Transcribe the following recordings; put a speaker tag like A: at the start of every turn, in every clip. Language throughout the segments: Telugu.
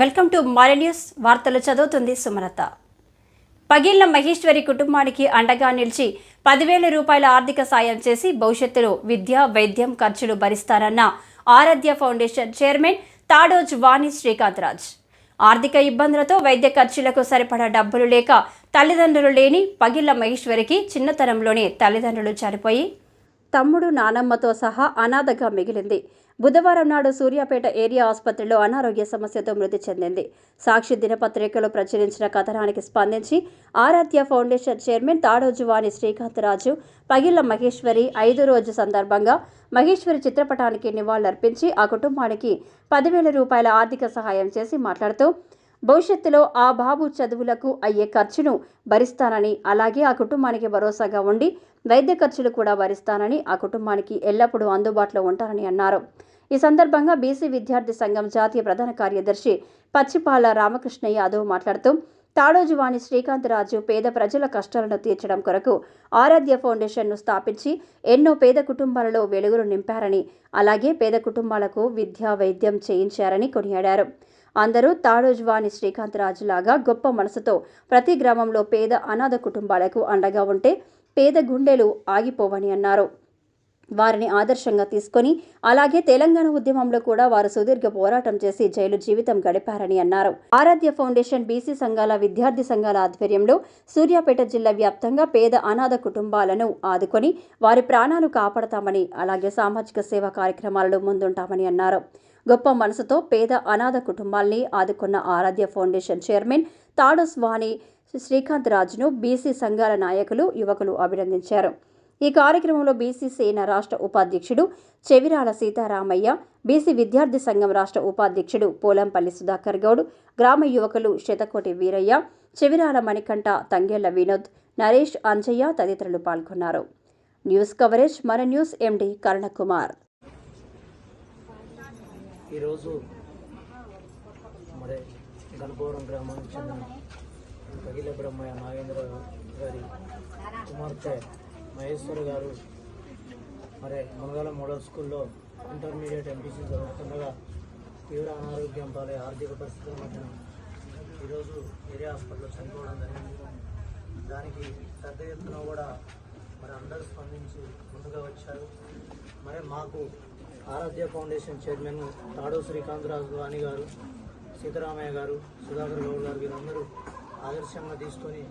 A: వెల్కమ్ టు మారే న్యూస్. వార్తలు చదువుతుంది సుమలత. పగిళ్ళ మహేశ్వరి కుటుంబానికి అండగా నిలిచి పదివేల రూపాయల ఆర్థిక సాయం చేసి భవిష్యత్తులో విద్య వైద్యం ఖర్చులు భరిస్తారన్న ఆరాధ్య ఫౌండేషన్ చైర్మన్ తాడోజ్ వాణి శ్రీకాంత్ రాజ్ ఆర్థిక ఇబ్బందులతో వైద్య ఖర్చులకు సరిపడా డబ్బులు లేక తల్లిదండ్రులు లేని పగిళ్ళ మహేశ్వరికి చిన్నతనంలోనే తల్లిదండ్రులు చనిపోయి తమ్ముడు నానమ్మతో సహా అనాథగా మిగిలింది. బుధవారం నాడు సూర్యాపేట ఏరియా ఆసుపత్రిలో అనారోగ్య సమస్యతో మృతి చెందింది. సాక్షి దినపత్రికలో ప్రచురించిన కథనానికి స్పందించి ఆరాధ్య ఫౌండేషన్ చైర్మన్ తాడోజువాణి శ్రీకాంత్ రాజు పగిళ్ళ మహేశ్వరి ఐదు రోజు సందర్భంగా మహేశ్వరి చిత్రపటానికి నివాళులర్పించి ఆ కుటుంబానికి పదివేల రూపాయల ఆర్థిక సహాయం చేసి మాట్లాడుతూ భవిష్యత్తులో ఆ బాబు చదువులకు అయ్యే ఖర్చును భరిస్తానని అలాగే ఆ కుటుంబానికి భరోసాగా ఉండి వైద్య ఖర్చులు కూడా భరిస్తానని ఆ కుటుంబానికి ఎల్లప్పుడూ అందుబాటులో ఉంటానని అన్నారు. ఈ సందర్భంగా బీసీ విద్యార్థి సంఘం జాతీయ ప్రధాన కార్యదర్శి పచ్చిపాల రామకృష్ణ యాదవ్ మాట్లాడుతూ తాడోజువాణి శ్రీకాంత్ రాజు పేద ప్రజల కష్టాలను తీర్చడం కొరకు ఆరాధ్య ఫౌండేషన్ను స్థాపించి ఎన్నో పేద కుటుంబాలలో వెలుగులు నింపారని అలాగే పేద కుటుంబాలకు విద్య వైద్యం చేయించారని కొనియాడారు. అందరూ తాడోజ్వాని శ్రీకాంతరాజులాగా గొప్ప మనసుతో ప్రతి గ్రామంలో పేద అనాథ కుటుంబాలకు అండగా ఉంటే పేద గుండెలు ఆగిపోవని అన్నారు. వారిని ఆదర్శంగా తీసుకొని అలాగే తెలంగాణ ఉద్యమంలో కూడా వారు సుదీర్ఘ పోరాటం చేసి జైలు జీవితం గడిపారని అన్నారు. ఆరాధ్య ఫౌండేషన్ బీసీ సంఘాల విద్యార్థి సంఘాల ఆధ్వర్యంలో సూర్యాపేట జిల్లా వ్యాప్తంగా పేద అనాథ కుటుంబాలను ఆదుకొని వారి ప్రాణాలు కాపాడతామని అలాగే సామాజిక సేవా కార్యక్రమాలలో ముందుంటామని అన్నారు. గొప్ప మనసుతో పేద అనాథ కుటుంబాల్ని ఆదుకున్న ఆరాధ్య ఫౌండేషన్ చైర్మన్ తాడోస్ వాణి శ్రీకాంత్ రాజును బీసీ సంఘాల నాయకులు యువకులు అభినందించారు. ఈ కార్యక్రమంలో బీసీ సేన రాష్ట్ర ఉపాధ్యక్షుడు చెవిరాల సీతారామయ్య బీసీ విద్యార్థి సంఘం రాష్ట్ర ఉపాధ్యక్షుడు పోలంపల్లి సుధాకర్ గౌడ్ గ్రామ యువకులు శతకోటి వీరయ్య చెవిరాల మణికంఠ తంగేళ్ళ వినోద్ నరేష్ అంజయ్య తదితరులు పాల్గొన్నారు. న్యూస్ కవరేజ్ మన న్యూస్ ఎండి కరుణకుమార్.
B: ఈరోజు మరి గణపవరం గ్రామానికి చెందిన పగిల బ్రహ్మయ్య నాగేంద్ర గారి కుమార్తె మహేశ్వర్ గారు మరి మంగళ మోడల్ స్కూల్లో ఇంటర్మీడియట్ ఎంపీసీ చదువుతుండగా తీవ్ర అనారోగ్యం పాలే ఆర్థిక పరిస్థితుల మధ్యన ఈరోజు ఏరియా హాస్పిటల్లో చనిపోవడం జరిగింది. దానికి పెద్ద ఎత్తున కూడా మరి అందరూ స్పందించి ముందుగా వచ్చారు. మరి మాకు ఆరాధ్య ఫౌండేషన్ చైర్మన్ తాడో శ్రీకాంత్ రాజు వాణి గారు సీతారామయ్య గారు సుధాకర్ గౌడ్ గారు వీరందరూ ఆదర్శంగా తీసుకొని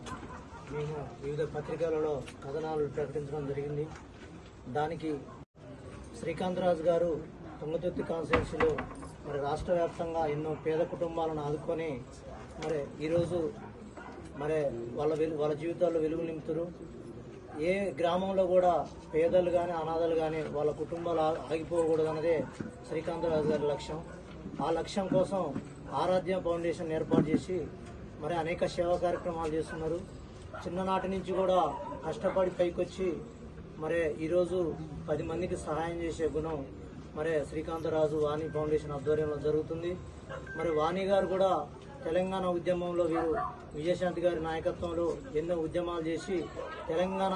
B: మేము వివిధ పత్రికలలో కథనాలు ప్రకటించడం జరిగింది. దానికి శ్రీకాంత్ రాజు గారు తుంగతుర్తి కాన్స్టిట్యున్సీలో మరి రాష్ట్ర వ్యాప్తంగా ఎన్నో పేద కుటుంబాలను ఆదుకొని మరి ఈరోజు మరి వాళ్ళ వాళ్ళ జీవితాల్లో వెలుగు నింపుతారు. ఏ గ్రామంలో కూడా పేదలు కానీ అనాథలు కానీ వాళ్ళ కుటుంబాలు ఆగిపోకూడదు అన్నదే శ్రీకాంతరాజు గారి లక్ష్యం. ఆ లక్ష్యం కోసం ఆరాధ్య ఫౌండేషన్ ఏర్పాటు చేసి మరి అనేక సేవా కార్యక్రమాలు చేస్తున్నారు. చిన్ననాటి నుంచి కూడా కష్టపడి పైకొచ్చి మరి ఈరోజు పది మందికి సహాయం చేసే గుణం మరి శ్రీకాంతరాజు వాణి ఫౌండేషన్ ఆధ్వర్యంలో జరుగుతుంది. మరి వాణి గారు కూడా తెలంగాణ ఉద్యమంలో వీరు విజయశాంతి గారి నాయకత్వంలో ఎన్నో ఉద్యమాలు చేసి తెలంగాణ